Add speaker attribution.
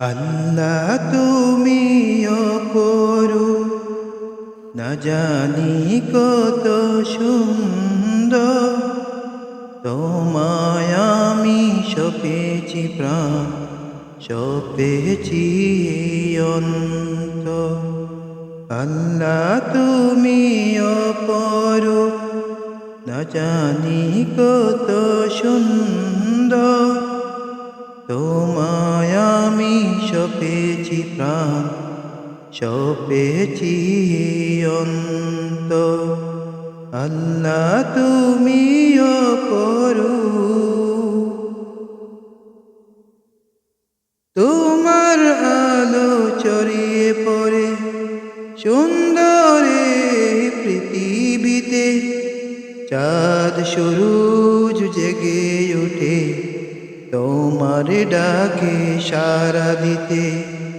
Speaker 1: আল্লাহ তুমি অপরু না জানি কত সুন্দর। তোমায় আমি সপেছি প্রাণ, সপেছি অন্ত আল্লাহ তুমি অপরু না জানি কত সুন্দর। আমি সপেছি প্রাণ সপেছি অন্ত আল্লাহ তুমি করু তোমার আলো চড়িয়ে পড়ে সুন্দরে পৃথিবীতে, চাঁদ সরুজ জেগে তোমার ডাকে সারা দিতে